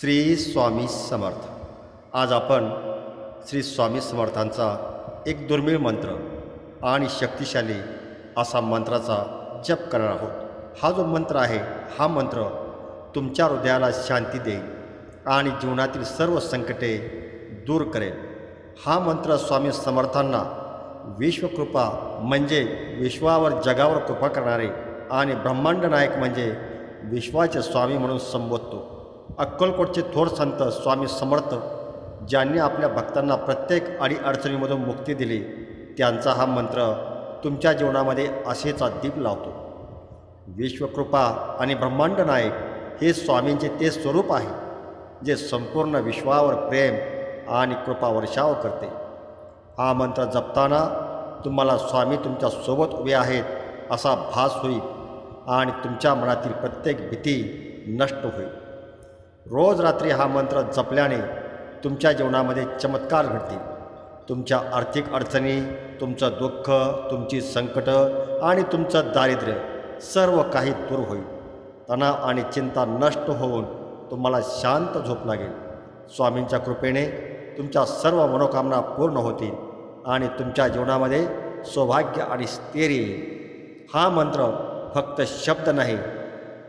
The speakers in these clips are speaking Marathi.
श्री स्वामी समर्थ. आज आपण श्री स्वामी समर्थांचा एक दुर्मिळ मंत्र आणि शक्तिशाली असा मंत्राचा जप करणार आहोत. हा जो मंत्र आहे हा मंत्र तुमच्या हृदयाला शांती देईल आणि जीवनातील सर्व संकटे दूर करेल. हा मंत्र स्वामी समर्थांना विश्वकृपा म्हणजे विश्वावर जगावर कृपा करणारे आणि ब्रह्मांड नायक म्हणजे विश्वाचे स्वामी म्हणून संबोधतो. अक्कलकोटचे थोर संत स्वामी समर्थ ज्यांनी आपल्या भक्तांना प्रत्येक अडीअडचणीमधून मुक्ती दिली त्यांचा हा मंत्र तुमच्या जीवनामध्ये आशेचा दीप लावतो. विश्वकृपा आणि ब्रह्मांड नायक हे स्वामींचे ते स्वरूप आहे जे संपूर्ण विश्वावर प्रेम आणि कृपा वर्षाव करते. हा मंत्र जपताना तुम्हाला स्वामी तुमच्यासोबत उभे आहेत असा भास होईल आणि तुमच्या मनातील प्रत्येक भीती नष्ट होईल. रोज रात्री हा मंत्र जपल्याने तुमच्या जीवनामध्ये चमत्कार घडतील. तुमच्या आर्थिक अडचणी तुमचं दुःख तुमची संकटं आणि तुमचं दारिद्र्य सर्व काही दूर होईल. तणाव आणि चिंता नष्ट होऊन तुम्हाला शांत झोप लागेल. स्वामींच्या कृपेने तुमच्या सर्व मनोकामना पूर्ण होतील आणि तुमच्या जीवनामध्ये सौभाग्य आणि स्थैर्य येईल. हा मंत्र फक्त शब्द नाही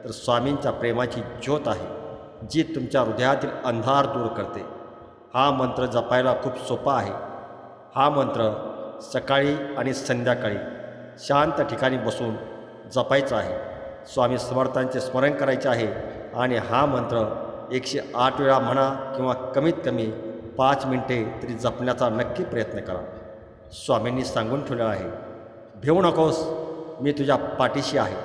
तर स्वामींच्या प्रेमाची ज्योत आहे. जी तुमच्या हृदयातील अंधार दूर करते. हा मंत्र जपायला खूप सोपा आहे. हा मंत्र सकाळी आणि संध्याकाळी शांत ठिकाणी बसून जपायचा आहे. स्वामी समर्थांचे स्मरण करायचे आहे आणि हा मंत्र एकशे आठ वेळा म्हणा किंवा कमीत कमी पाच मिनटे तरी जपण्याचा नक्की प्रयत्न करा. स्वामींनी सांगून ठेवलं आहे भिवू नकोस मी तुझ्या पाठीशी आहे.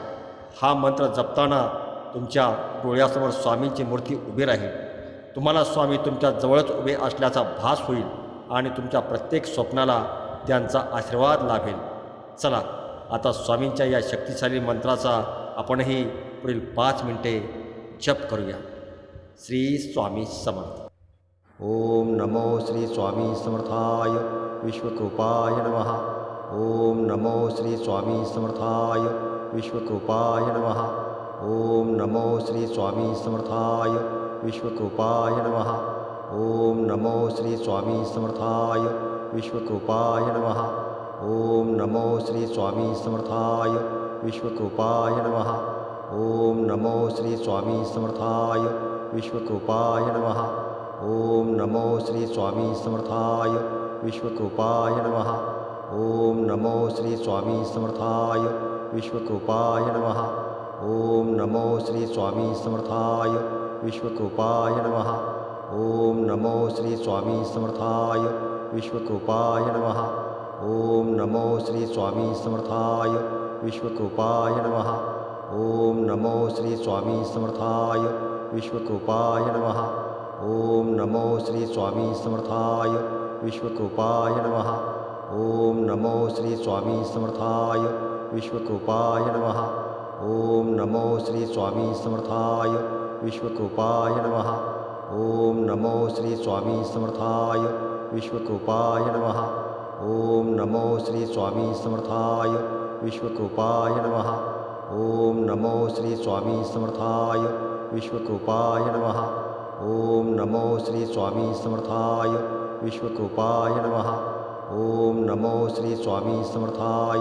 हा मंत्र जपताना तुमच्या डोळ्यासमोर स्वामींची मूर्ती उभी राहील. तुम्हाला स्वामी तुमच्या जवळच उभे असल्याचा भास होईल आणि तुमच्या प्रत्येक स्वप्नाला त्यांचा आशीर्वाद लाभेल. चला आता स्वामींच्या या शक्तिशाली मंत्राचा आपणही पुढील पाच मिनिटे जप करूया. श्री स्वामी समर्थ. ओम नमो श्री स्वामी समर्थाय. विश्वकृपाय नम. ओम नमो श्री स्वामी समर्थाय. विश्वकृपाय नम. ओम नमो श्री स्वामी समर्थाय विश्वकृपाय नमः। ओम नमो श्री स्वामी समर्थाय विश्वकृपाय नमः। ओम नमो श्री स्वामी समर्थाय विश्वकृपाय नमः। ओम नमो श्री स्वामी समर्थाय विश्वकृपाय नमः। ओम नमो श्री स्वामी समर्थाय विश्वकृपाय नमः। ओम नमो श्री स्वामी समर्थाय विश्वकृपाय नमः। ओम नमो श्री स्वामी समर्थाय विश्वकृपाय नमः। ओम नमो श्री स्वामी समर्थाय विश्वकृपाय नमः। ओम नमो श्री स्वामी समर्थाय विश्वकृपाय नमः। ओम नमो श्री स्वामी समर्थाय विश्वकृपाय नम। ओम नमो श्री स्वामी समर्थाय विश्वकृपाय नमः। ओम नमो श्री स्वामी समर्थाय विश्वकृपाय नमः। ओम नमो श्री स्वामी समर्थाय विश्वकृपाय नम। ओम नमो श्री स्वामी समर्थाय विश्वकृपाय नम। ओम नमो श्री स्वामी समर्थाय विश्वकृपाय नम। ओम नमो श्री स्वामी समर्थाय विश्वकृपाय नम। ओम नमो श्री स्वामी समर्थाय विश्वकृपाय नम। ओम नमो श्री स्वामी समर्थाय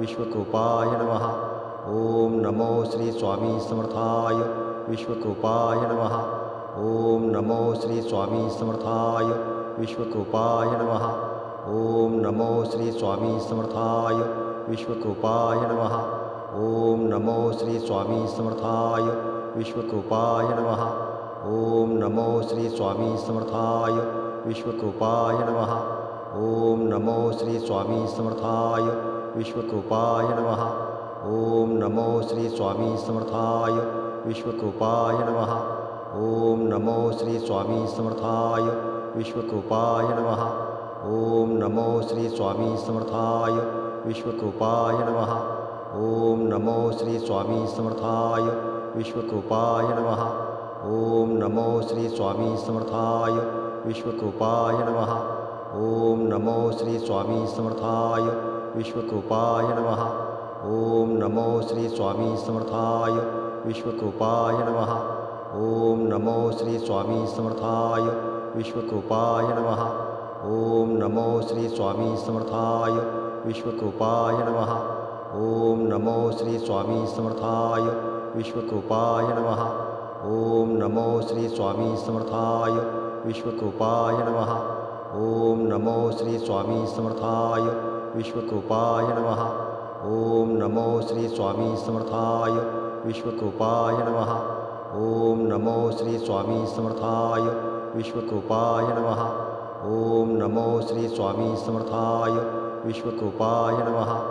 विश्वकृपाय नमः। ओम नमो श्री स्वामी समर्थाय विश्वकृपाय नम। ओम नमो श्री स्वामी समर्थाय विश्वकृपाय नम। ओम नमो श्री स्वामी समर्थाय विश्वकृपाय नम। ओम नमो श्री स्वामी समर्थाय विश्वकृपाय नम। ओम नमो श्री स्वामी समर्थाय विश्वकृपाय नम। ओम नमो श्री स्वामी समर्थाय विश्वकृपाय नम। ओम नमो श्री स्वामी समर्थाय विश्वकृपाय नमः। ओम नमो श्री स्वामी समर्थाय विश्वकृपाय नमः। ओम नमो श्री स्वामी समर्थाय विश्वकृपाय नमः। ओम नमो श्री स्वामी समर्थाय विश्वकृपाय नमः। ओम नमो श्री स्वामी समर्थाय विश्वकृपाय नमः। ओम नमो श्री स्वामी समर्थाय विश्वकृपाय नमः। ओम नमो श्री स्वामी समर्थाय विश्वकृपाय नमः। ओम नमो श्री स्वामी समर्थाय विश्वकृपाय नमः। ओम नमो श्री स्वामी समर्थाय विश्वकृपाय नमः। ओम नमो श्री स्वामी समर्थाय विश्वकृपाय नमः। ओम नमो श्री स्वामी समर्थाय विश्वकृपाय नमः। ओम नमो श्री स्वामी समर्थाय विश्वकृपाय नमः। ओम नमो श्री स्वामी समर्थाय विश्वकृपाय नमः। ओम नमो श्री स्वामी समर्थाय विश्वकृपाय नमः। ओम नमो श्री स्वामी समर्थाय विश्वकृपाय नमः